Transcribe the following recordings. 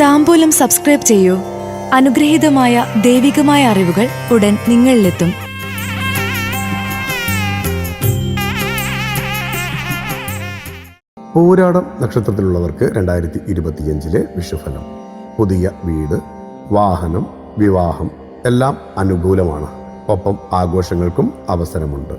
താമ്പൂലം subscribe ചെയ്യൂ. അനുഗ്രഹീതമായ ദൈവികമായ അറിവുകൾ ഉടൻ നിങ്ങളിലെത്തും. പൂരാടം നക്ഷത്രത്തിലുള്ളവർക്ക് രണ്ടായിരത്തി ഇരുപത്തിയഞ്ചിലെ വിഷുഫലം. പുതിയ വീട് വാഹനം വിവാഹം എല്ലാം അനുകൂലമാണ്. ഒപ്പം ആഘോഷങ്ങൾക്കും അവസരമുണ്ട്.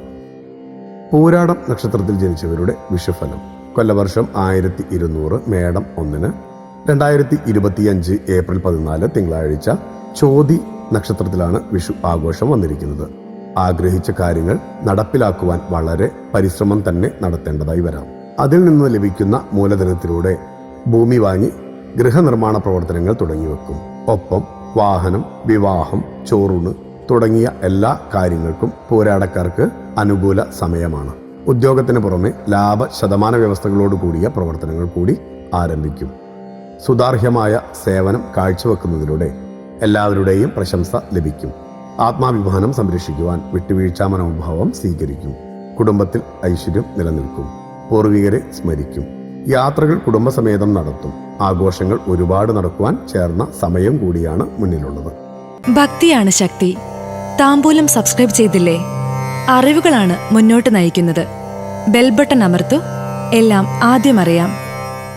പൂരാടം നക്ഷത്രത്തിൽ ജനിച്ചവരുടെ വിഷുഫലം. കൊല്ലവർഷം ആയിരത്തി ഇരുന്നൂറ് മേടം ഒന്നിന് രണ്ടായിരത്തി ഇരുപത്തിയഞ്ച് ഏപ്രിൽ പതിനാല് തിങ്കളാഴ്ച ചോതി നക്ഷത്രത്തിലാണ് വിഷു ആഘോഷം വന്നിരിക്കുന്നത്. ആഗ്രഹിച്ച കാര്യങ്ങൾ നടപ്പിലാക്കുവാൻ വളരെ പരിശ്രമം തന്നെ നടത്തേണ്ടതായി വരാം. അതിൽ നിന്ന് ലഭിക്കുന്ന മൂലധനത്തിലൂടെ ഭൂമി വാങ്ങി ഗൃഹനിർമ്മാണ പ്രവർത്തനങ്ങൾ തുടങ്ങിവെക്കും. ഒപ്പം വാഹനം വിവാഹം ചോറൂണ് തുടങ്ങിയ എല്ലാ കാര്യങ്ങൾക്കും പോരാടക്കാർക്ക് അനുകൂല സമയമാണ്. ഉദ്യോഗത്തിന് പുറമെ ലാഭ ശതമാന വ്യവസ്ഥകളോട് കൂടിയ പ്രവർത്തനങ്ങൾ കൂടി ആരംഭിക്കും. സുതാർഹ്യമായ സേവനം കാഴ്ചവെക്കുന്നതിലൂടെ എല്ലാവരുടെയും പ്രശംസ ലഭിക്കും. ആത്മാഭിമാനം സംരക്ഷിക്കുവാൻ വിട്ടുവീഴ്ചാ മനോഭാവം സ്വീകരിക്കും. കുടുംബത്തിൽ ഐശ്വര്യം നിലനിൽക്കും. പൂർവികരെ സ്മരിക്കും. യാത്രകൾ കുടുംബസമേതം നടത്തും. ആഘോഷങ്ങൾ ഒരുപാട് നടക്കുവാൻ ചേർന്ന സമയം കൂടിയാണ് മുന്നിലുള്ളത്. ഭക്തിയാണ് ശക്തി. താമ്പൂലം സബ്സ്ക്രൈബ് ചെയ്തില്ലേ? അറിവുകളാണ് മുന്നോട്ട് നയിക്കുന്നത്. ബെൽബട്ടൺ അമർത്തു. എല്ലാം ആദ്യം അറിയാം.